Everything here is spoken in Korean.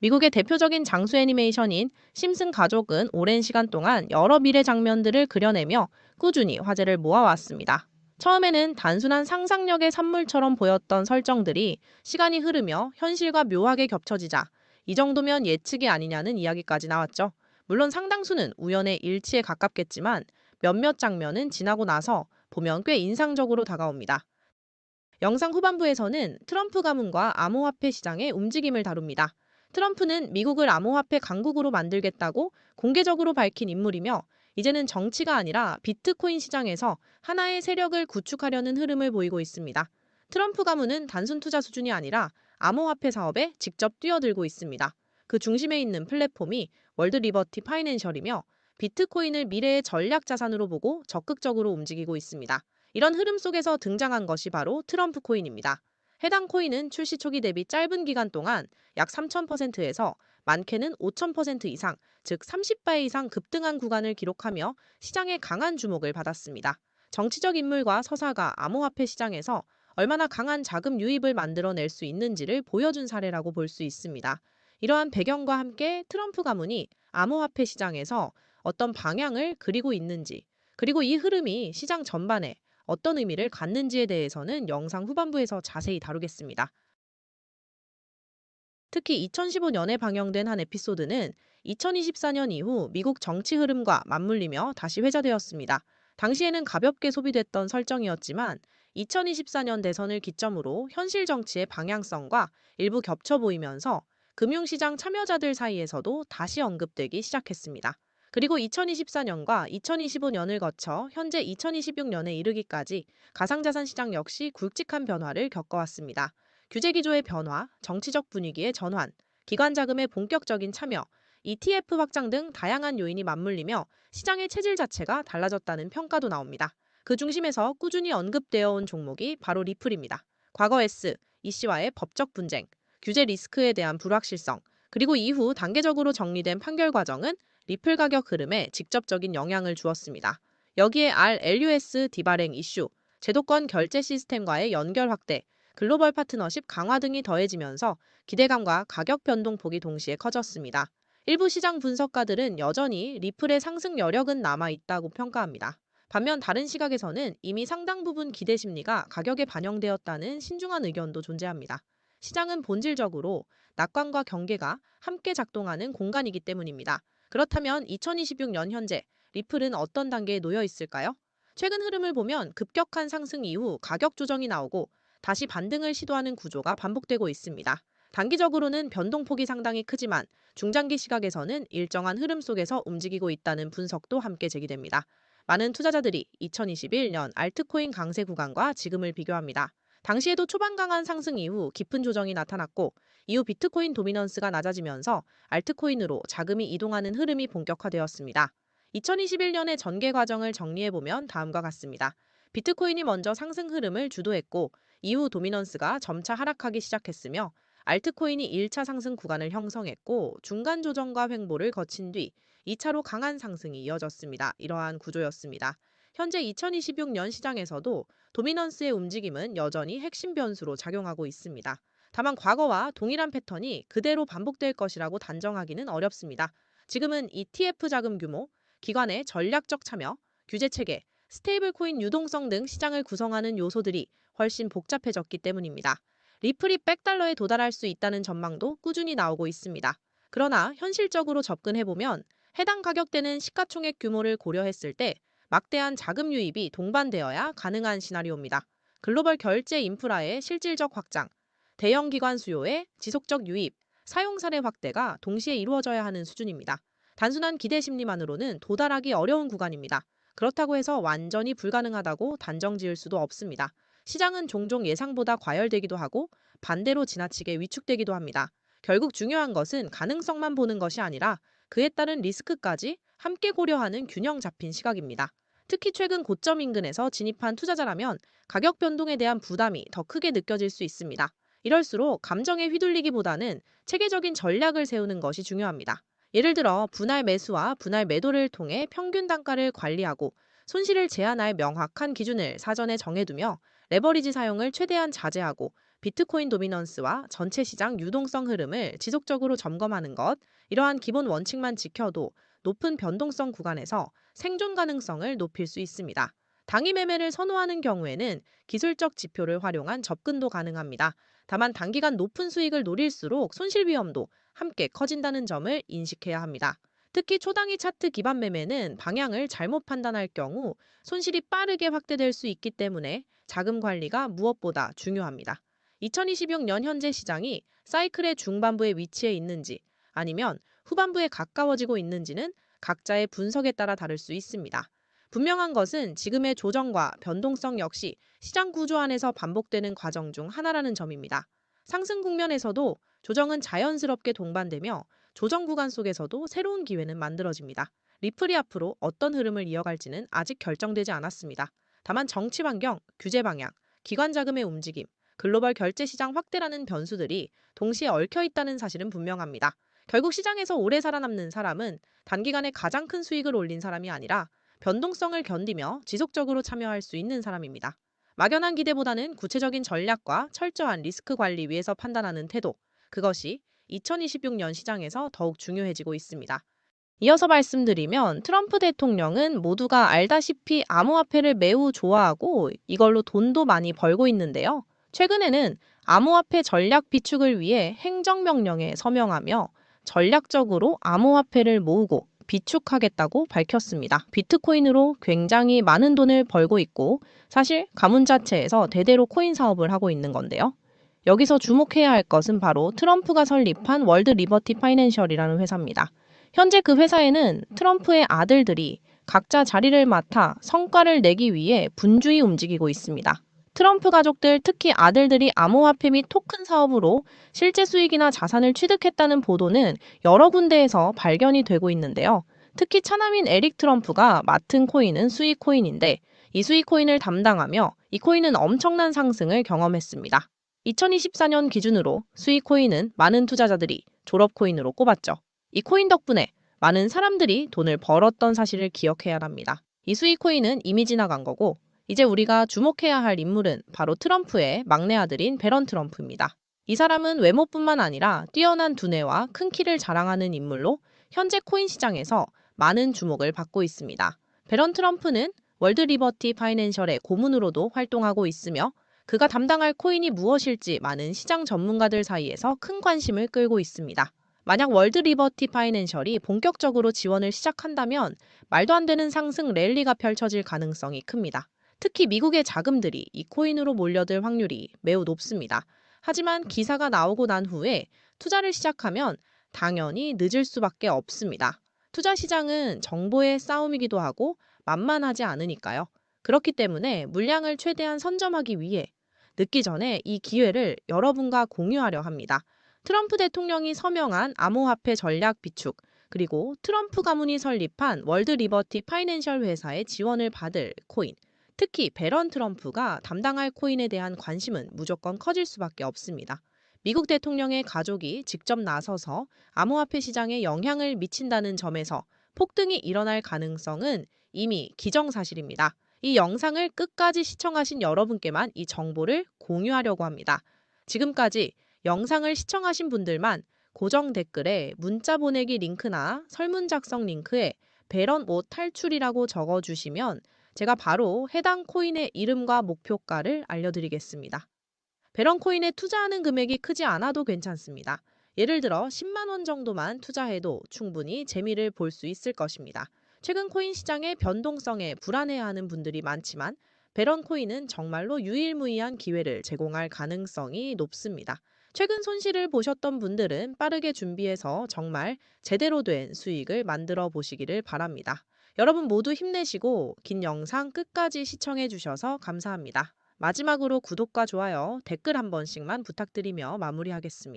미국의 대표적인 장수 애니메이션인 심슨 가족은 오랜 시간 동안 여러 미래 장면들을 그려내며 꾸준히 화제를 모아왔습니다. 처음에는 단순한 상상력의 산물처럼 보였던 설정들이 시간이 흐르며 현실과 묘하게 겹쳐지자 이 정도면 예측이 아니냐는 이야기까지 나왔죠. 물론 상당수는 우연의 일치에 가깝겠지만 몇몇 장면은 지나고 나서 보면 꽤 인상적으로 다가옵니다. 영상 후반부에서는 트럼프 가문과 암호화폐 시장의 움직임을 다룹니다. 트럼프는 미국을 암호화폐 강국으로 만들겠다고 공개적으로 밝힌 인물이며 이제는 정치가 아니라 비트코인 시장에서 하나의 세력을 구축하려는 흐름을 보이고 있습니다. 트럼프 가문은 단순 투자 수준이 아니라 암호화폐 사업에 직접 뛰어들고 있습니다. 그 중심에 있는 플랫폼이 월드 리버티 파이낸셜이며 비트코인을 미래의 전략 자산으로 보고 적극적으로 움직이고 있습니다. 이런 흐름 속에서 등장한 것이 바로 트럼프 코인입니다. 해당 코인은 출시 초기 대비 짧은 기간 동안 약 3,000%에서 많게는 5,000% 이상, 즉 30배 이상 급등한 구간을 기록하며 시장의 강한 주목을 받았습니다. 정치적 인물과 서사가 암호화폐 시장에서 얼마나 강한 자금 유입을 만들어낼 수 있는지를 보여준 사례라고 볼 수 있습니다. 이러한 배경과 함께 트럼프 가문이 암호화폐 시장에서 어떤 방향을 그리고 있는지, 그리고 이 흐름이 시장 전반에 어떤 의미를 갖는지에 대해서는 영상 후반부에서 자세히 다루겠습니다. 특히 2015년에 방영된 한 에피소드는 2024년 이후 미국 정치 흐름과 맞물리며 다시 회자되었습니다. 당시에는 가볍게 소비됐던 설정이었지만 2024년 대선을 기점으로 현실 정치의 방향성과 일부 겹쳐 보이면서 금융시장 참여자들 사이에서도 다시 언급되기 시작했습니다. 그리고 2024년과 2025년을 거쳐 현재 2026년에 이르기까지 가상자산 시장 역시 굵직한 변화를 겪어왔습니다. 규제 기조의 변화, 정치적 분위기의 전환, 기관 자금의 본격적인 참여, ETF 확장 등 다양한 요인이 맞물리며 시장의 체질 자체가 달라졌다는 평가도 나옵니다. 그 중심에서 꾸준히 언급되어 온 종목이 바로 리플입니다. 과거 S, 이 씨와의 법적 분쟁, 규제 리스크에 대한 불확실성, 그리고 이후 단계적으로 정리된 판결 과정은 리플 가격 흐름에 직접적인 영향을 주었습니다. 여기에 RLUS 디발행 이슈, 제도권 결제 시스템과의 연결 확대, 글로벌 파트너십 강화 등이 더해지면서 기대감과 가격 변동폭이 동시에 커졌습니다. 일부 시장 분석가들은 여전히 리플의 상승 여력은 남아 있다고 평가합니다. 반면 다른 시각에서는 이미 상당 부분 기대 심리가 가격에 반영되었다는 신중한 의견도 존재합니다. 시장은 본질적으로 낙관과 경계가 함께 작동하는 공간이기 때문입니다. 그렇다면 2026년 현재 리플은 어떤 단계에 놓여 있을까요? 최근 흐름을 보면 급격한 상승 이후 가격 조정이 나오고 다시 반등을 시도하는 구조가 반복되고 있습니다. 단기적으로는 변동폭이 상당히 크지만 중장기 시각에서는 일정한 흐름 속에서 움직이고 있다는 분석도 함께 제기됩니다. 많은 투자자들이 2021년 알트코인 강세 구간과 지금을 비교합니다. 당시에도 초반 강한 상승 이후 깊은 조정이 나타났고 이후 비트코인 도미넌스가 낮아지면서 알트코인으로 자금이 이동하는 흐름이 본격화되었습니다. 2021년의 전개 과정을 정리해보면 다음과 같습니다. 비트코인이 먼저 상승 흐름을 주도했고 이후 도미넌스가 점차 하락하기 시작했으며 알트코인이 1차 상승 구간을 형성했고 중간 조정과 횡보를 거친 뒤 2차로 강한 상승이 이어졌습니다. 이러한 구조였습니다. 현재 2026년 시장에서도 도미넌스의 움직임은 여전히 핵심 변수로 작용하고 있습니다. 다만 과거와 동일한 패턴이 그대로 반복될 것이라고 단정하기는 어렵습니다. 지금은 ETF 자금 규모, 기관의 전략적 참여, 규제 체계, 스테이블 코인 유동성 등 시장을 구성하는 요소들이 훨씬 복잡해졌기 때문입니다. 리플이 100달러에 도달할 수 있다는 전망도 꾸준히 나오고 있습니다. 그러나 현실적으로 접근해보면 해당 가격대는 시가총액 규모를 고려했을 때 막대한 자금 유입이 동반되어야 가능한 시나리오입니다. 글로벌 결제 인프라의 실질적 확장, 대형 기관 수요의 지속적 유입, 사용 사례 확대가 동시에 이루어져야 하는 수준입니다. 단순한 기대 심리만으로는 도달하기 어려운 구간입니다. 그렇다고 해서 완전히 불가능하다고 단정 지을 수도 없습니다. 시장은 종종 예상보다 과열되기도 하고 반대로 지나치게 위축되기도 합니다. 결국 중요한 것은 가능성만 보는 것이 아니라 그에 따른 리스크까지 함께 고려하는 균형 잡힌 시각입니다. 특히 최근 고점 인근에서 진입한 투자자라면 가격 변동에 대한 부담이 더 크게 느껴질 수 있습니다. 이럴수록 감정에 휘둘리기보다는 체계적인 전략을 세우는 것이 중요합니다. 예를 들어 분할 매수와 분할 매도를 통해 평균 단가를 관리하고 손실을 제한할 명확한 기준을 사전에 정해두며 레버리지 사용을 최대한 자제하고 비트코인 도미넌스와 전체 시장 유동성 흐름을 지속적으로 점검하는 것, 이러한 기본 원칙만 지켜도 높은 변동성 구간에서 생존 가능성을 높일 수 있습니다. 당일 매매를 선호하는 경우에는 기술적 지표를 활용한 접근도 가능합니다. 다만 단기간 높은 수익을 노릴수록 손실 위험도 함께 커진다는 점을 인식해야 합니다. 특히 초당기 차트 기반 매매는 방향을 잘못 판단할 경우 손실이 빠르게 확대될 수 있기 때문에 자금 관리가 무엇보다 중요합니다. 2026년 현재 시장이 사이클의 중반부에 위치해 있는지 아니면 후반부에 가까워지고 있는지는 각자의 분석에 따라 다를 수 있습니다. 분명한 것은 지금의 조정과 변동성 역시 시장 구조 안에서 반복되는 과정 중 하나라는 점입니다. 상승 국면에서도 조정은 자연스럽게 동반되며 조정 구간 속에서도 새로운 기회는 만들어집니다. 리플이 앞으로 어떤 흐름을 이어갈지는 아직 결정되지 않았습니다. 다만 정치 환경, 규제 방향, 기관 자금의 움직임, 글로벌 결제 시장 확대라는 변수들이 동시에 얽혀 있다는 사실은 분명합니다. 결국 시장에서 오래 살아남는 사람은 단기간에 가장 큰 수익을 올린 사람이 아니라 변동성을 견디며 지속적으로 참여할 수 있는 사람입니다. 막연한 기대보다는 구체적인 전략과 철저한 리스크 관리 위에서 판단하는 태도, 그것이 2026년 시장에서 더욱 중요해지고 있습니다. 이어서 말씀드리면 트럼프 대통령은 모두가 알다시피 암호화폐를 매우 좋아하고 이걸로 돈도 많이 벌고 있는데요. 최근에는 암호화폐 전략 비축을 위해 행정명령에 서명하며 전략적으로 암호화폐를 모으고 비축하겠다고 밝혔습니다. 비트코인으로 굉장히 많은 돈을 벌고 있고 사실 가문 자체에서 대대로 코인 사업을 하고 있는 건데요. 여기서 주목해야 할 것은 바로 트럼프가 설립한 월드 리버티 파이낸셜이라는 회사입니다. 현재 그 회사에는 트럼프의 아들들이 각자 자리를 맡아 성과를 내기 위해 분주히 움직이고 있습니다. 트럼프 가족들, 특히 아들들이 암호화폐 및 토큰 사업으로 실제 수익이나 자산을 취득했다는 보도는 여러 군데에서 발견이 되고 있는데요. 특히 차남인 에릭 트럼프가 맡은 코인은 수익 코인인데 이 수익 코인을 담당하며 이 코인은 엄청난 상승을 경험했습니다. 2024년 기준으로 수익 코인은 많은 투자자들이 졸업 코인으로 꼽았죠. 이 코인 덕분에 많은 사람들이 돈을 벌었던 사실을 기억해야 합니다. 이 수익 코인은 이미 지나간 거고 이제 우리가 주목해야 할 인물은 바로 트럼프의 막내 아들인 베런 트럼프입니다. 이 사람은 외모뿐만 아니라 뛰어난 두뇌와 큰 키를 자랑하는 인물로 현재 코인 시장에서 많은 주목을 받고 있습니다. 베런 트럼프는 월드 리버티 파이낸셜의 고문으로도 활동하고 있으며 그가 담당할 코인이 무엇일지 많은 시장 전문가들 사이에서 큰 관심을 끌고 있습니다. 만약 월드 리버티 파이낸셜이 본격적으로 지원을 시작한다면 말도 안 되는 상승 랠리가 펼쳐질 가능성이 큽니다. 특히 미국의 자금들이 이 코인으로 몰려들 확률이 매우 높습니다. 하지만 기사가 나오고 난 후에 투자를 시작하면 당연히 늦을 수밖에 없습니다. 투자 시장은 정보의 싸움이기도 하고 만만하지 않으니까요. 그렇기 때문에 물량을 최대한 선점하기 위해 늦기 전에 이 기회를 여러분과 공유하려 합니다. 트럼프 대통령이 서명한 암호화폐 전략 비축, 그리고 트럼프 가문이 설립한 월드 리버티 파이낸셜 회사의 지원을 받을 코인, 특히 베런 트럼프가 담당할 코인에 대한 관심은 무조건 커질 수밖에 없습니다. 미국 대통령의 가족이 직접 나서서 암호화폐 시장에 영향을 미친다는 점에서 폭등이 일어날 가능성은 이미 기정사실입니다. 이 영상을 끝까지 시청하신 여러분께만 이 정보를 공유하려고 합니다. 지금까지 영상을 시청하신 분들만 고정 댓글에 문자 보내기 링크나 설문 작성 링크에 배런 옷 탈출이라고 적어주시면 제가 바로 해당 코인의 이름과 목표가를 알려드리겠습니다. 배런 코인에 투자하는 금액이 크지 않아도 괜찮습니다. 예를 들어 10만 원 정도만 투자해도 충분히 재미를 볼 수 있을 것입니다. 최근 코인 시장의 변동성에 불안해하는 분들이 많지만 배런 코인은 정말로 유일무이한 기회를 제공할 가능성이 높습니다. 최근 손실을 보셨던 분들은 빠르게 준비해서 정말 제대로 된 수익을 만들어 보시기를 바랍니다. 여러분 모두 힘내시고 긴 영상 끝까지 시청해 주셔서 감사합니다. 마지막으로 구독과 좋아요, 댓글 한 번씩만 부탁드리며 마무리하겠습니다.